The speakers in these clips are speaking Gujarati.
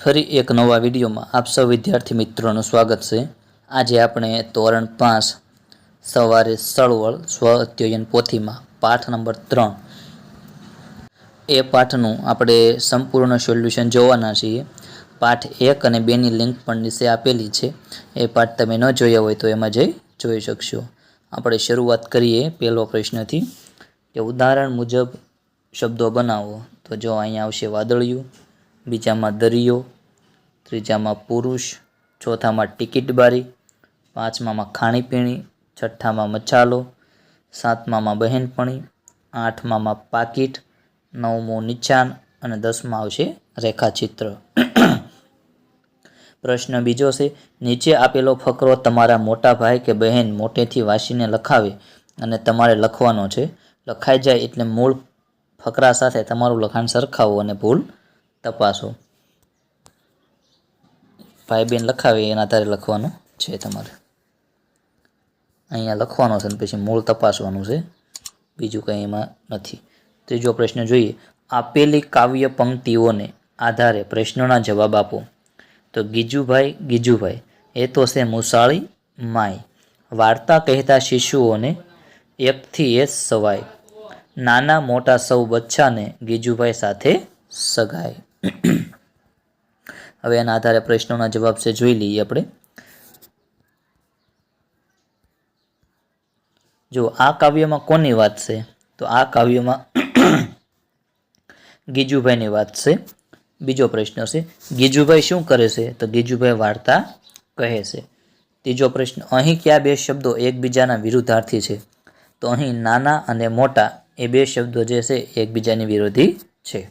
ફરી એક નવા વિડીયોમાં આપ સૌ વિદ્યાર્થી મિત્રોનું સ્વાગત છે. આજે આપણે ધોરણ પાંચ, સવારે સળવળ, સ્વ અધ્યયન પોથીમાં પાઠ નંબર ત્રણ. એ પાઠનું આપણે સંપૂર્ણ સોલ્યુશન જોવાના છીએ. પાઠ એક અને બેની લિંક પણ નીચે આપેલી છે. એ પાઠ તમે ન જોયા હોય તો એમાં જઈ જોઈ શકશો. આપણે શરૂઆત કરીએ પહેલો પ્રશ્નથી. કે ઉદાહરણ મુજબ શબ્દો બનાવો. તો જો અહીંયા આવશે વાદળિયું. બીજામાં દરિયો, ત્રીજામાં પુરુષ, ચોથામાં ટિકિટ બારી પાંચમામાં ખાણીપીણી, છઠ્ઠામાં મચાલો, સાતમામાં બહેનપણી, આઠમામાં પાકીટ, નવમું નિચાન અને દસમાં આવશે રેખાચિત્ર. પ્રશ્ન બીજો છે, નીચે આપેલો ફકરો તમારા મોટા ભાઈ કે બહેન મોટેથી વાંચીને લખાવે અને તમારે લખવાનો છે. લખાઈ જાય એટલે મૂળ ફકરા સાથે તમારું લખાણ સરખાવો અને ભૂલ તપાસો. ભાઈ બેન લખાવે, એના આધારે લખવાનું છે તમારે. અહીંયા લખવાનો છે અને પછી મૂળ તપાસવાનું છે. બીજું કંઈ એમાં નથી. ત્રીજો પ્રશ્ન જોઈએ. આપેલી કાવ્ય પંક્તિઓને આધારે પ્રશ્નોના જવાબ આપો. તો ગીજુભાઈ ગીજુભાઈ, એ તો છે મુસાળી માય વાર્તા કહેતા શિશુઓને એકથી એ સવાય. નાના મોટા સૌ બચ્ચાને ગીજુભાઈ સાથે સગાય. હવે એના આધારે પ્રશ્નોના જવાબ છે, જોઈ લઈએ આપણે. જો આ કાવ્યમાં કોની વાત છે? તો આ કાવ્યમાં ગીજુભાઈની વાત છે. બીજો પ્રશ્ન છે, ગીજુભાઈ શું કરે છે? તો ગીજુભાઈ વાર્તા કહે છે. ત્રીજો પ્રશ્ન, અહીં કયા બે શબ્દો એકબીજાના વિરુદ્ધાર્થી છે? તો અહીં નાના અને મોટા એ બે શબ્દો જે છે, એકબીજાની વિરોધી છે.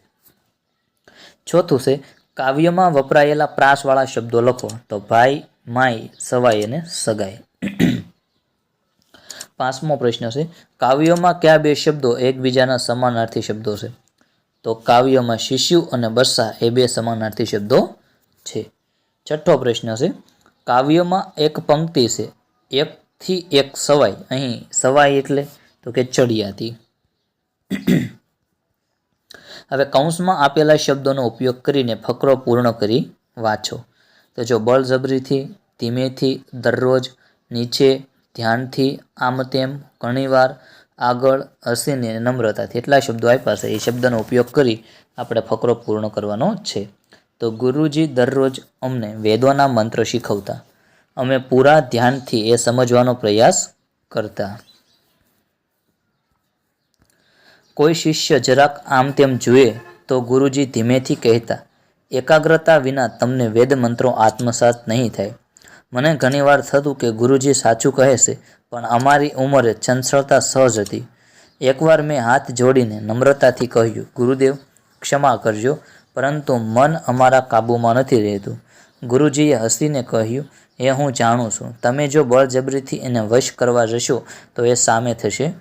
ચોથું છે કાવ્યમાં વપરાયેલા પ્રાસવાળા શબ્દો લખો. તો ભાઈ માય સવાઈ અને સગાઈ. પાંચમો પ્રશ્ન છે, કાવ્યોમાં કયા બે શબ્દો એકબીજાના સમાનાર્થી શબ્દો છે? તો કાવ્યમાં શિશુ અને બસ્સા એ બે સમાનાર્થી શબ્દો છે. છઠ્ઠો પ્રશ્ન છે, કાવ્યમાં એક પંક્તિ છે એકથી એક સવાઈ. અહીં સવાઈ એટલે તો કે ચડિયાતી. હવે કૌંસમાં આપેલા શબ્દોનો ઉપયોગ કરીને ફકરો પૂર્ણ કરી વાંચો. તો જો બળજબરીથી, ધીમેથી, દરરોજ, નીચે, ધ્યાનથી, આમ તેમ, ઘણીવાર, આગળ, હસીને, નમ્રતાથી એટલા શબ્દો આપ્યા છે, એ શબ્દનો ઉપયોગ કરી આપણે ફકરો પૂર્ણ કરવાનો છે. તો ગુરુજી દરરોજ અમને વેદોના મંત્ર શીખવતા. અમે પૂરા ધ્યાનથી એ સમજવાનો પ્રયાસ કરતા. કોઈ શિષ્ય જરાક આમ તેમ જુએ તો ગુરુજી ધીમેથી કહેતા, એકાગ્રતા વિના તમને વેદ મંત્રો આત્મસાત નહીં થાય. મને ઘણીવાર થતું કે ગુરુજી સાચું કહે છે, પણ અમારી ઉંમરે ચંચળતા સહજ હતી. એકવાર મેં હાથ જોડીને નમ્રતાથી કહ્યું, ગુરુદેવ, ક્ષમા કરજો, પરંતુ મન અમારા કાબૂમાં નથી રહેતું. ગુરુજીએ હસીને કહ્યું, એ હું જાણું છું. તમે જો બળજબરીથી એને વશ કરવા જશો, તો એ સામે થશે.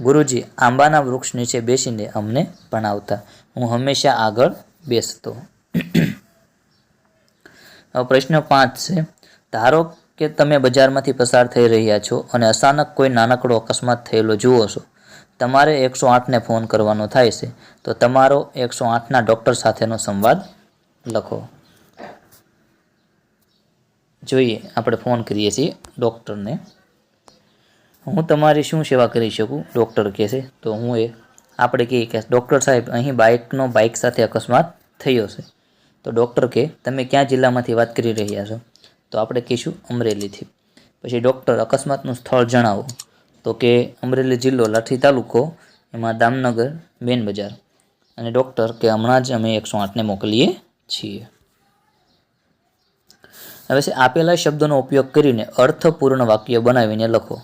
ગુરુજી, આંબાના વૃક્ષ નીચે બેસીને અમને ભણાવતા. હું હંમેશા આગળ બેસતો. પ્રશ્ન પાંચ છે. ધારો કે તમે બજારમાંથી પસાર થઈ રહ્યા છો અને અચાનક કોઈ નાનકડો અકસ્માત થયેલો જુઓ છો. તમારે એકસો આઠને ફોન કરવાનો થાય છે. તો તમારો એકસો આઠના ડૉક્ટર સાથેનો સંવાદ લખો. જોઈએ, આપણે ફોન કરીએ છીએ ડૉક્ટરને. હું તમારી શું સેવા કરી શકું? ડૉક્ટર કહે છે. તો હું એ, આપણે કહીએ કે ડૉક્ટર સાહેબ, અહીં બાઇકનો, બાઇક સાથે અકસ્માત થયો છે. તો ડૉક્ટર કે તમે ક્યાં જિલ્લામાંથી વાત કરી રહ્યા છો? તો આપણે કહીશું અમરેલીથી. પછી ડૉક્ટર અકસ્માતનું સ્થળ જણાવો. તો કે અમરેલી જિલ્લો લાઠી તાલુકો, એમાં દામનગર બેન બજાર. અને ડૉક્ટર કે હમણાં જ અમે એકસો આઠને મોકલીએ છીએ. હવે છે, આપેલા શબ્દોનો ઉપયોગ કરીને અર્થપૂર્ણ વાક્ય બનાવીને લખો.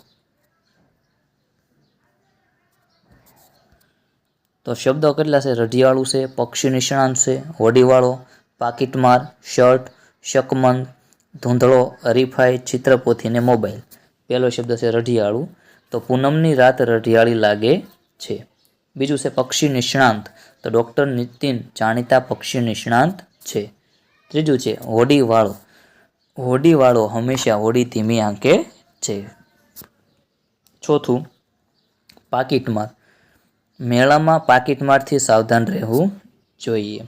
તો શબ્દો કેટલા છે? રઢિયાળું છે, પક્ષી નિષ્ણાંત છે, હોડીવાળો, પાકીટમાર, શર્ટ, શકમંદ, ધૂંધળો, હરીફાઈ ચિત્રપોથી ને મોબાઈલ. પહેલો શબ્દ છે રઢિયાળું. તો પૂનમની રાત રઢિયાળી લાગે છે. બીજું છે પક્ષી નિષ્ણાંત. તો ડૉક્ટર નીતિન જાણીતા પક્ષી નિષ્ણાંત છે. ત્રીજું છે હોડીવાળો. હોડીવાળો હંમેશા હોડી ધીમી આંકે છે. ચોથું, પાકીટમાર. મેળામાં પાકીટમારથી સાવધાન રહેવું જોઈએ.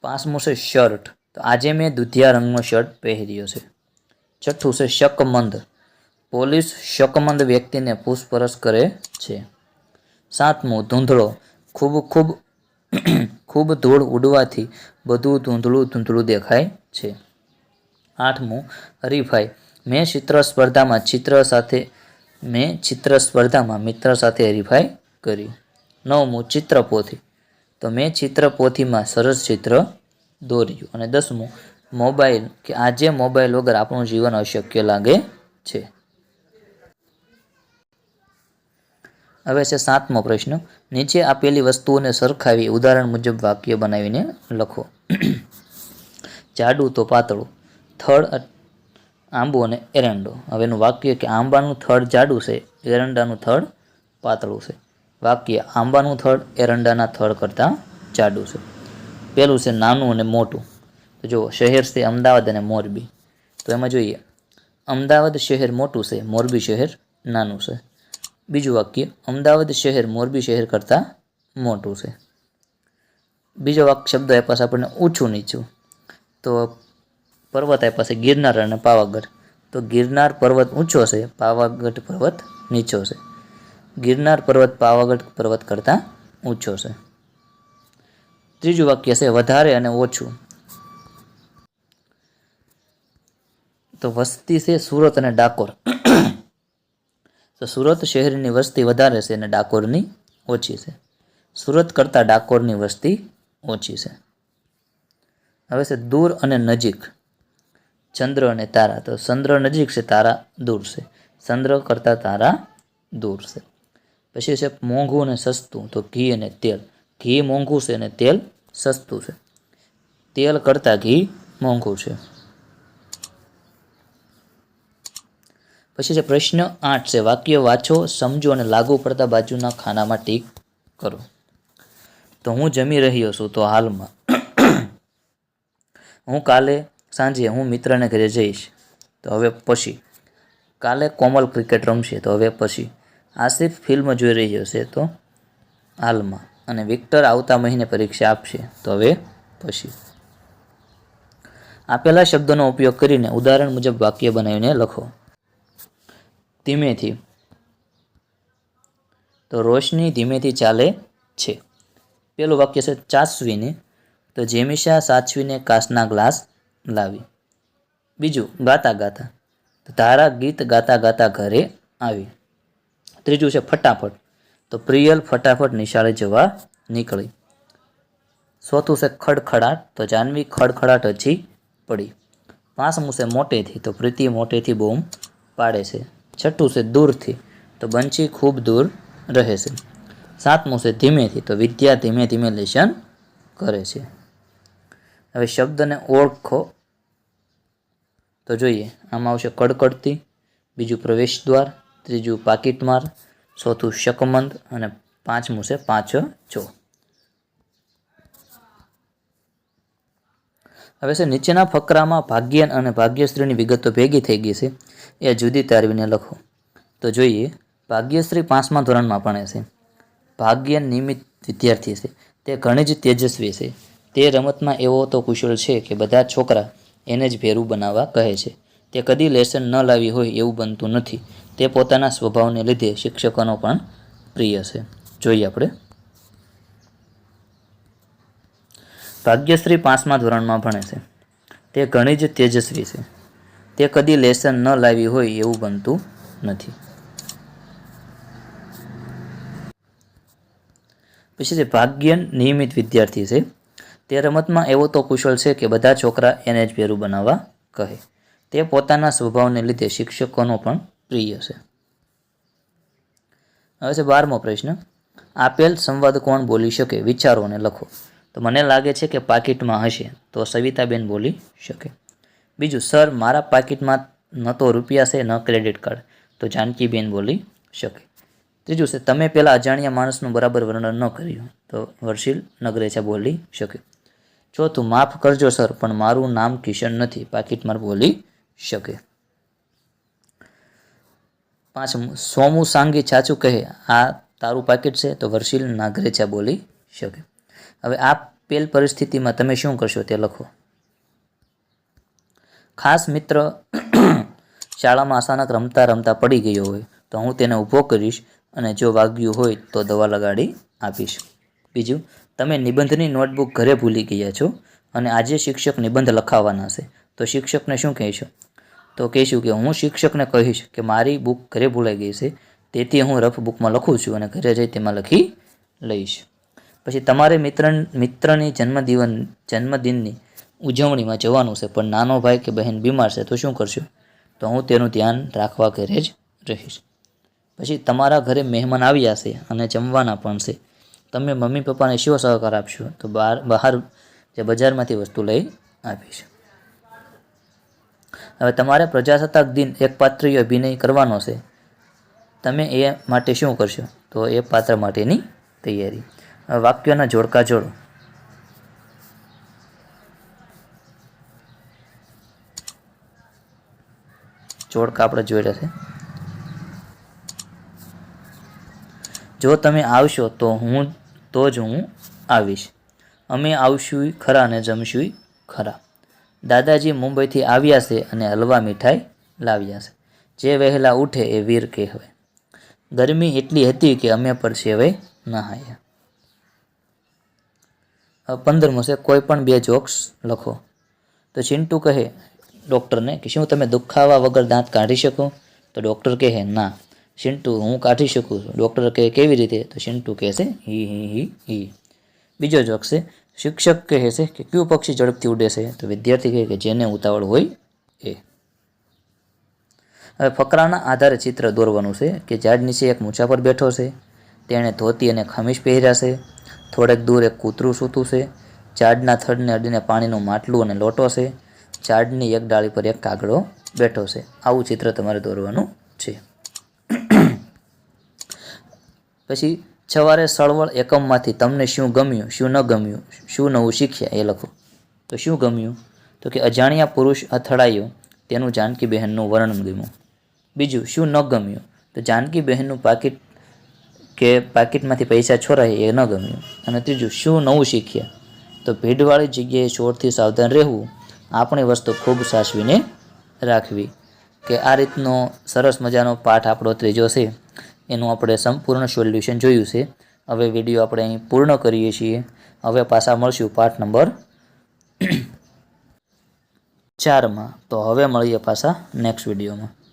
પાંચમું છે શર્ટ. તો આજે મેં દુધિયા રંગનો શર્ટ પહેર્યો છે. છઠ્ઠું છે શકમંદ. પોલીસ શકમંદ વ્યક્તિને પૂછપરછ કરે છે. સાતમું, ધૂંધળો. ખૂબ ખૂબ ખૂબ ધૂળ ઉડવાથી બધું ધૂંધળું ધૂંધળું દેખાય છે. આઠમું, હરીફાઈ. મેં ચિત્ર સ્પર્ધામાં ચિત્ર સાથે, મેં ચિત્ર સ્પર્ધામાં મિત્ર સાથે હરીફાઈ કરી. નવમું ચિત્રપોથી. તો મેં ચિત્રપોથીમાં સરસ ચિત્ર દોર્યું. અને દસમું, મોબાઈલ, કે આજે મોબાઈલ વગર આપણું જીવન અશક્ય લાગે છે. હવે છે સાતમો પ્રશ્ન. નીચે આપેલી વસ્તુઓને સરખાવી ઉદાહરણ મુજબ વાક્ય બનાવીને લખો. જાડું તો પાતળું, થડ આંબો અને એરંડો. હવેનું વાક્ય કે આંબાનું થડ જાડું છે, એરંડાનું થડ પાતળું છે. વાક્ય આંબાનું થડ એરંડાના થડ કરતાં જાડું છે. પહેલું છે નાનું અને મોટું. તો જુઓ, શહેર છે અમદાવાદ અને મોરબી. તો એમાં જોઈએ, અમદાવાદ શહેર મોટું છે, મોરબી શહેર નાનું છે. બીજું વાક્ય, અમદાવાદ શહેર, મોરબી શહેર કરતાં મોટું છે. બીજો વાક્ય શબ્દ આપ્યા છે આપણને ઊંચું નીચું. તો પર્વત આપ્યા છે ગિરનાર અને પાવાગઢ. તો ગિરનાર પર્વત ઊંચો છે, પાવાગઢ પર્વત નીચો છે. ગિરનાર પર્વત, પાવાગઢ પર્વત કરતાં ઊંચો છે. ત્રીજું વાક્ય છે, વધારે અને ઓછું. તો વસ્તી છે સુરત અને ડાકોર. તો સુરત શહેરની વસ્તી વધારે છે અને ડાકોરની ઓછી છે. સુરત કરતાં ડાકોરની વસ્તી ઓછી છે. હવે છે, દૂર અને નજીક. ચંદ્ર અને તારા. તો ચંદ્ર નજીક છે, તારા દૂર છે. ચંદ્ર કરતાં તારા દૂર છે. પછી છે મોંઘું અને સસ્તું, તો ઘી અને તેલ. ઘી મોંઘું છે અને તેલ સસ્તું છે. તેલ કરતાં ઘી મોંઘું છે. પછી છે પ્રશ્ન આઠ છે, વાક્ય વાંચો, સમજો અને લાગુ પડતા બાજુના ખાનામાં ટીક કરો. તો હું જમી રહ્યો છું, તો હાલમાં. હું કાલે સાંજે હું મિત્રને ઘરે જઈશ. તો હવે પછી. કાલે કોમલ ક્રિકેટ રમશે, તો હવે પછી. આસિફ ફિલ્મ જોઈ રહ્યો છે તો હાલમાં. અને વિક્ટર આવતા મહિને પરીક્ષા આપશે. તો હવે પછી. આપેલા શબ્દોનો ઉપયોગ કરીને ઉદાહરણ મુજબ વાક્ય બનાવીને લખો. ધીમેથી. તો રોશની ધીમેથી ચાલે છે. પેલું વાક્ય છે, ચાસવીને. તો જેમિશા સાચવીને કાચના ગ્લાસ લાવી. બીજું, ગાતા ગાતા. તો તારા ગીત ગાતા ગાતા ઘરે આવી. ત્રીજું છે ફટાફટ. તો પ્રિયલ ફટાફટ નિશાળે જવા નીકળી. ચોથું છે ખડખડાટ. તો જાનવી ખડખડાટ હજી પડી. પાંચમું છે મોટેથી. તો પ્રીતિ મોટેથી બૂમ પાડે છે. છઠ્ઠું છે દૂરથી. તો બંચી ખૂબ દૂર રહે છે. સાતમું છે ધીમેથી. તો વિદ્યા ધીમે ધીમે લેશન કરે છે. હવે શબ્દને ઓળખો. તો જોઈએ, આમાં આવશે કડકડતી. બીજું પ્રવેશ દ્વાર ત્રીજું પાકીટમાર ચોથું શકમંદ અને પાંચમું છે પાંચ છો. હવે છે નીચેના ફકરામાં ભાગ્યન અને ભાગ્યશ્રીની વિગતો ભેગી થઈ ગઈ છે. એ જુદી તારવીને લખો. તો જોઈએ, ભાગ્યશ્રી પાંચમા ધોરણમાં ભણે છે. ભાગ્યન નિયમિત વિદ્યાર્થી છે. તે ઘણી જ તેજસ્વી છે. તે રમતમાં એવો તો કુશળ છે કે બધા છોકરા એને જ ભેરું બનાવવા કહે છે. તે કદી લેસન ન લાવી હોય એવું બનતું નથી. તે પોતાના સ્વભાવને લીધે શિક્ષકોનો પણ પ્રિય છે. જોઈએ આપણે. ભાગ્યશ્રી પાંચમા ધોરણમાં ભણે છે. તે ઘણી જ તેજસ્વી છે. તે કદી લેસન ન લાવી હોય એવું બનતું નથી. પછી છે ભાગ્યન નિયમિત વિદ્યાર્થી છે. તે રમતમાં એવો તો કુશળ છે કે બધા છોકરા એને જ ભેરું બનાવવા કહે. તે પોતાના સ્વભાવને લીધે શિક્ષકોનો પણ પ્રિય છે. હવે છે બારમો પ્રશ્ન. આપેલ સંવાદ કોણ બોલી શકે? વિચારો અને લખો. તો મને લાગે છે કે પાકીટમાં હશે. તો સવિતાબેન બોલી શકે. બીજું, સર, મારા પાકીટમાં ન તો રૂપિયા છે, ન ક્રેડિટ કાર્ડ. તો જાનકીબેન બોલી શકે. ત્રીજું છે, તમે પેલા અજાણ્યા માણસનું બરાબર વર્ણન ન કર્યું. તો વર્ષિલ નગરેચા બોલી શકે. ચોથું, માફ કરજો, સર, પણ મારું નામ કિશન નથી. પાકીટમાં બોલી શકે. પાંચમું સોમુ સાંગી ચાચું કહે, આ તારું પાકીટ છે, તો વર્ષિલ નાગરેચા બોલી શકે. હવે આ પેલ પરિસ્થિતિમાં તમે શું કરશો તે લખો. ખાસ મિત્ર શાળામાં અચાનક રમતા રમતા પડી ગયો હોય, તો હું તેને ઊભો કરીશ અને જો વાગ્યું હોય, તો દવા લગાડી આપીશ. બીજું, તમે નિબંધની નોટબુક ઘરે ભૂલી ગયા છો અને આજે શિક્ષક નિબંધ લખાવવાના છે, તો શિક્ષકને શું કહેશો? તો કહીશું કે હું શિક્ષકને કહીશ કે મારી બુક ઘરે ભૂલાઈ ગઈ છે, તેથી હું રફ બુકમાં લખું છું અને ઘરે જઈ તેમાં લખી લઈશ. પછી તમારે મિત્ર મિત્રની જન્મદિવન, જન્મદિનની ઉજવણીમાં જવાનું છે, પણ નાનો ભાઈ કે બહેન બીમાર છે તો શું કરશો? તો હું તેનું ધ્યાન રાખવા ઘરે જ રહીશ. પછી તમારા ઘરે મહેમાન આવ્યા છે અને જમવાના પણ છે. તમે મમ્મી પપ્પાને શિવ સહકાર આપશો, તો બહાર બહાર જે બજારમાંથી વસ્તુ લઈ આપીશ હવે તમારે પ્રજાસત્તાક દિન એક પાત્રીય અભિનય કરવાનો છે. તમે એ માટે શું કરશો? તો એ પાત્ર માટેની તૈયારી. વાક્યોના જોડકા જોડો. જોડકા આપણે જોયેલા છે. જો તમે આવશો તો હું, તો જ હું આવીશ. અમે આવશું ખરા અને જમશું ખરા. દાદાજી મુંબઈથી આવ્યા છે અને હલવા મીઠાઈ લાવ્યા છે. જે વહેલા ઉઠે એ વીર કહેવાય ગરમી એટલી હતી કે અમે પરસેવે નહાયા પંદરમો છે, કોઈ પણ બે જોક્સ લખો. તો ચિંટુ કહે, ડૉક્ટરને કે શું તમે દુખાવા વગર દાંત કાઢી શકો? તો ડૉક્ટર કહે, ના. શિન્ટુ હું કાઢી શકું છું. ડૉક્ટર કહે, કેવી રીતે? તો ચિંટુ કહેશે હી હી હી હી. બીજો જોક છે શિક્ષક કહે છે કે કયું પક્ષી ઝડપથી ઉડે છે? તો વિદ્યાર્થી કહે કે જેને ઉતાવળ હોય એ. હવે ફકરાના આધારે ચિત્ર દોરવાનું છે કે ઝાડ નીચે એક મૂછા પર બેઠો છે. તેણે ધોતી અને ખમીશ પહેર્યા છે. થોડેક દૂર એક કૂતરું સૂતું છે. ઝાડના થડને અડીને પાણીનું માટલું અને લોટો છે. ઝાડની એક ડાળી પર એક કાગડો બેઠો છે. આવું ચિત્ર તમારે દોરવાનું છે. પછી સવારે સળવળ એકમમાંથી તમને શું ગમ્યું, શું ન ગમ્યું, શું નવું શીખ્યા, એ લખો. તો શું ગમ્યું? તો કે અજાણ્યા પુરુષ અથડાયો, તેનું જાનકી બહેનનું વર્ણન ગમ્યું. બીજું, શું ન ગમ્યું? તો જાનકી બહેનનું પાકીટ કે પાકીટમાંથી પૈસા છોરાય એ ન ગમ્યું. અને ત્રીજું, શું નવું શીખ્યા? તો ભીડવાળી જગ્યાએ ચોરથી સાવધાન રહેવું, આપણી વસ્તુ ખૂબ સાચવીને રાખવી. કે આ રીતનો સરસ મજાનો પાઠ આપણો ત્રીજો છે. એનું આપણે સંપૂર્ણ સોલ્યુશન જોયું છે. હવે વીડિયો આપણે અહીં પૂર્ણ કરીએ છીએ. હવે પાછા મળશું પાઠ નંબર ચારમાં. તો હવે મળીએ પાછા નેક્સ્ટ વિડીયોમાં.